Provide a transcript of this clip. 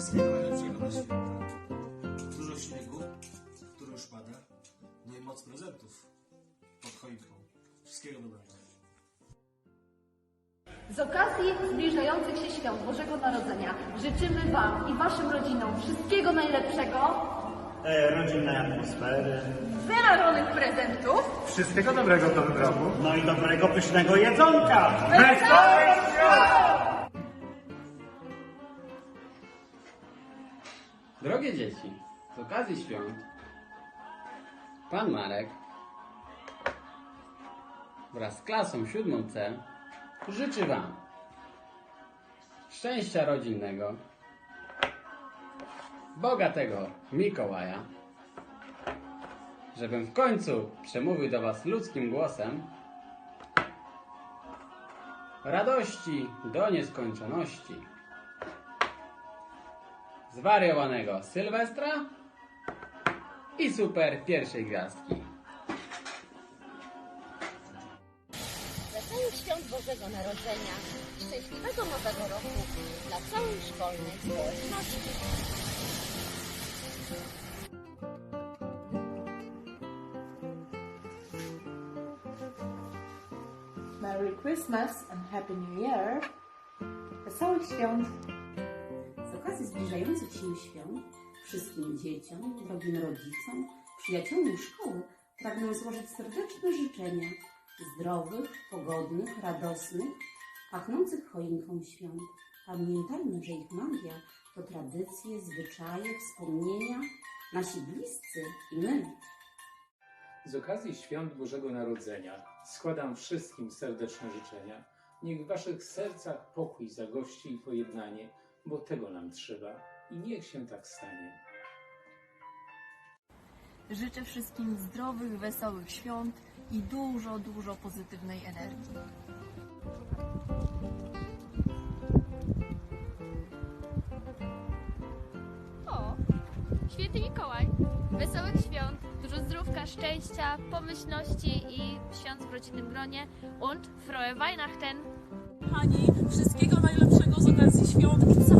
Wszystkiego najlepszego na święta. Dużo śniegu, który już pada. No i moc prezentów pod choinką. Wszystkiego dobrego. Z okazji zbliżających się świąt Bożego Narodzenia życzymy Wam i Waszym rodzinom wszystkiego najlepszego, e, rodzinnej atmosfery, wymarzonych prezentów, wszystkiego dobrego w nowym roku, no i dobrego, pysznego jedzonka! Wesołych świąt! Drogie dzieci, z okazji świąt, Pan Marek wraz z klasą siódmą C życzy Wam szczęścia rodzinnego, bogatego Mikołaja, żebym w końcu przemówił do Was ludzkim głosem, radości do nieskończoności zwariowanego Sylwestra i super pierwszej gwiazdki. Wesołych świąt Bożego Narodzenia, szczęśliwego Nowego Roku dla całej szkolnej społeczności. Merry Christmas and Happy New Year! Wesołych świąt! Okazji zbliżających się świąt wszystkim dzieciom, drogim rodzicom, przyjaciołom szkoły pragnę złożyć serdeczne życzenia zdrowych, pogodnych, radosnych, pachnących choinką świąt. Pamiętajmy, że ich magia to tradycje, zwyczaje, wspomnienia, nasi bliscy i my. Z okazji świąt Bożego Narodzenia składam wszystkim serdeczne życzenia. Niech w waszych sercach pokój zagości i pojednanie, bo tego nam trzeba i niech się tak stanie. Życzę wszystkim zdrowych, wesołych świąt i dużo, dużo pozytywnej energii. O, święty Mikołaj. Wesołych świąt, dużo zdrówka, szczęścia, pomyślności i świąt w rodzinnym gronie und frohe Weihnachten. Kochani, wszystkiego najlepszego z okazji świąt i całej góry prezentów.